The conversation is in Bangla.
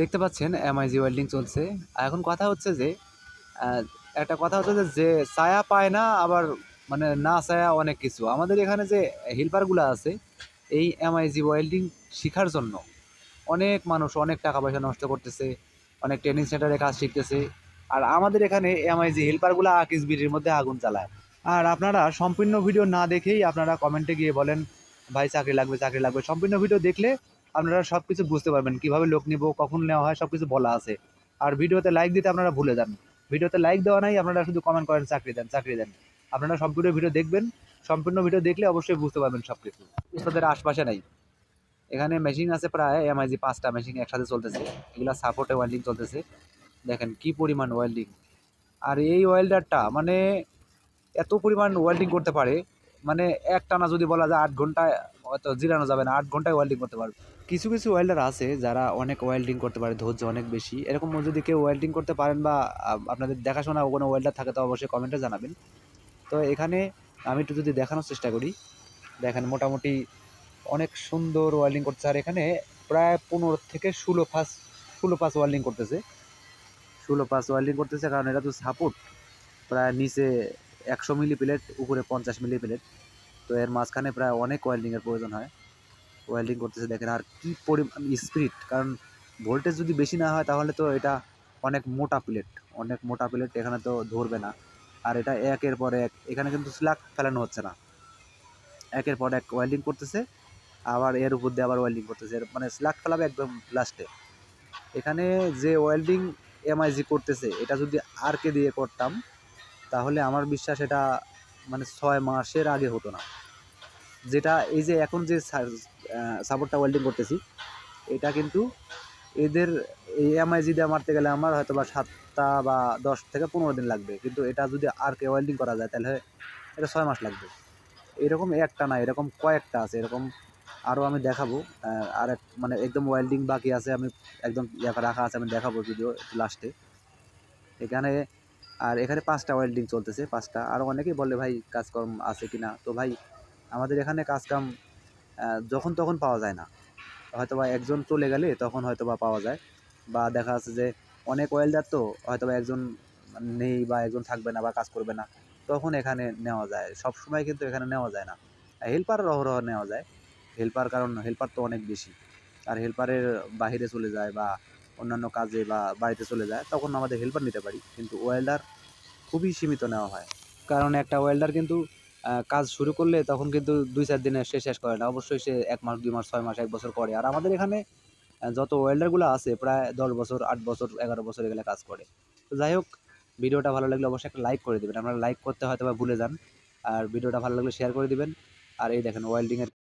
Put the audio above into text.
দেখতে পাচ্ছেন এমআইজি ওয়েল্ডিং চলছে। আর এখন কথা হচ্ছে যে একটা কথা হচ্ছে যে যে ছায়া পায় না, আবার মানে না ছায়া অনেক কিছু। আমাদের এখানে যে হেল্পারগুলো আছে, এই এমআইজি ওয়েল্ডিং শেখার জন্য অনেক মানুষ অনেক টাকা পয়সা নষ্ট করতেছে, অনেক ট্রেনিং সেন্টারে কাজ শিখতেছে। আর আমাদের এখানে এমআইজি হেল্পারগুলো আকিস বিড়ির মধ্যে আগুন চালায় আর আপনারা সম্পূর্ণ ভিডিও না দেখেই আপনারা কমেন্টে গিয়ে বলেন, ভাই, চাকরি লাগবে চাকরি লাগবে। সম্পূর্ণ ভিডিও দেখলে আপনারা সব কিছু বুঝতে পারবেন, কীভাবে লোক নিব, কখন নেওয়া হয় সব কিছু বলা আছে। আর ভিডিওতে লাইক দিতে আপনারা ভুলে যান। ভিডিওতে লাইক দেওয়া নাই, আপনারা শুধু কমেন্ট করেন, চাকরি দেন চাকরি দেন। আপনারা সম্পূর্ণ ভিডিও দেখবেন, সম্পূর্ণ ভিডিও দেখলে অবশ্যই বুঝতে পারবেন সব কিছু তাদের আশপাশে নাই। এখানে মেশিন আছে প্রায় এমআইজি পাঁচটা মেশিন একসাথে চলতেছে। এগুলা সাপোর্টে ওয়েল্ডিং চলতেছে। দেখেন কি পরিমাণ ওয়েল্ডিং আর এই ওয়েল্ডারটা মানে এত পরিমাণ ওয়েল্ডিং করতে পারে মানে এক টানা যদি বলা যায় আট ঘন্টায় হয়তো জিরানো যাবে না, আট ঘন্টায় ওয়েল্ডিং করতে পারবে। কিছু কিছু ওয়েল্ডার আছে যারা অনেক ওয়েল্ডিং করতে পারে, ধৈর্য অনেক বেশি। এরকম যদি কেউ ওয়েল্ডিং করতে পারেন বা আপনাদের দেখাশোনা কোনো ওয়েল্ডার থাকে, তো অবশ্যই কমেন্টে জানাবেন। তো এখানে আমি একটু যদি দেখানোর চেষ্টা করি। দেখেন মোটামুটি অনেক সুন্দর ওয়েল্ডিং করতেছে। আর এখানে প্রায় পনেরো থেকে ষোলো পাস ষোলো পাস ওয়েল্ডিং করতেছে। ষোলো পাস ওয়েল্ডিং করতেছে, কারণ এটা তো সাপোর্ট প্রায় নিচে একশো মিলি প্লেট উপরে পঞ্চাশ মিলি প্লেট তো এর মাঝখানে প্রায় অনেক ওয়েল্ডিংয়ের প্রয়োজন হয়। ওয়েল্ডিং করতেছে, দেখেন আর কি পরিমাণ স্পিড কারণ ভোল্টেজ যদি বেশি না হয় তাহলে তো এটা অনেক মোটা প্লেট অনেক মোটা প্লেট এখানে তো ধরবে না। আর এটা একের পর এক, এখানে কিন্তু স্ল্যাক ফেলানো হচ্ছে না। একের পর এক ওয়েল্ডিং করতেছে, আবার এর উপর দিয়ে আবার ওয়েল্ডিং করতেছে। মানে স্ল্যাক ফেলাবে একদম লাস্টে এখানে যে ওয়েল্ডিং এমআইজি করতেছে, এটা যদি আর কে দিয়ে করতাম, তাহলে আমার বিশ্বাস এটা মানে ছয় মাসের আগে হতো না। যেটা এই যে এখন যে সাপোর্টটা ওয়েল্ডিং করতেছি, এটা কিন্তু এদের এই এমআইজি দিয়ে মারতে গেলে আমার হয়তো বা সাতটা বা দশ থেকে পনেরো দিন লাগবে। কিন্তু এটা যদি আর কে ওয়েল্ডিং করা যায়, তাহলে এটা ছয় মাস লাগবে। এরকম একটা না, এরকম কয়েকটা আছে, এরকম আরও আমি দেখাবো। আর এক মানে একদম ওয়েল্ডিং বাকি আছে, আমি একদম রাখা আছে, আমি দেখাবো ভিডিও লাস্টে এখানে আর এখানে পাঁচটা ওয়েল্ডিং চলতেছে, পাঁচটা। আরও অনেকেই বলে, ভাই, কাজকর্ম আছে কি না তো ভাই, আমাদের এখানে কাজকাম যখন তখন পাওয়া যায় না। হয়তো বা একজন চলে গেলে তখন হয়তো বা পাওয়া যায়। বা দেখা যাচ্ছে যে, অনেক ওয়েল্ডার তো হয়তো বা একজন নেই বা একজন থাকবে না বা কাজ করবে না, তখন এখানে নেওয়া যায়। সব সময় কিন্তু এখানে নেওয়া যায় না। হেল্পার অহরহ নেওয়া যায়। হেল্পার কারণ হেল্পার তো অনেক বেশি। আর হেল্পারের বাইরে চলে যায় বা অন্যান্য কাজে বা বাড়িতে চলে যায়, তখন আমাদের হেল্পার নিতে পারি। কিন্তু ওয়েল্ডার খুবই সীমিত নেওয়া হয়। কারণ একটা ওয়েল্ডার কিন্তু কাজ শুরু করলে তখন কিন্তু দুই চার দিনে সে শেষ করে না। অবশ্যই সে এক মাস, দুই মাস, ছয় মাস, এক বছর করে। আর আমাদের এখানে যত ওয়েল্ডারগুলো আছে, প্রায় দশ বছর, আট বছর, এগারো বছর এগুলো কাজ করে। তো যাই হোক, ভিডিওটা ভালো লাগলে অবশ্যই একটা লাইক করে দেবেন। আপনারা লাইক করতে হয়তো বা ভুলে যান। আর ভিডিওটা ভালো লাগলে শেয়ার করে দিবেন। আর এই দেখেন ওয়েল্ডিংয়ের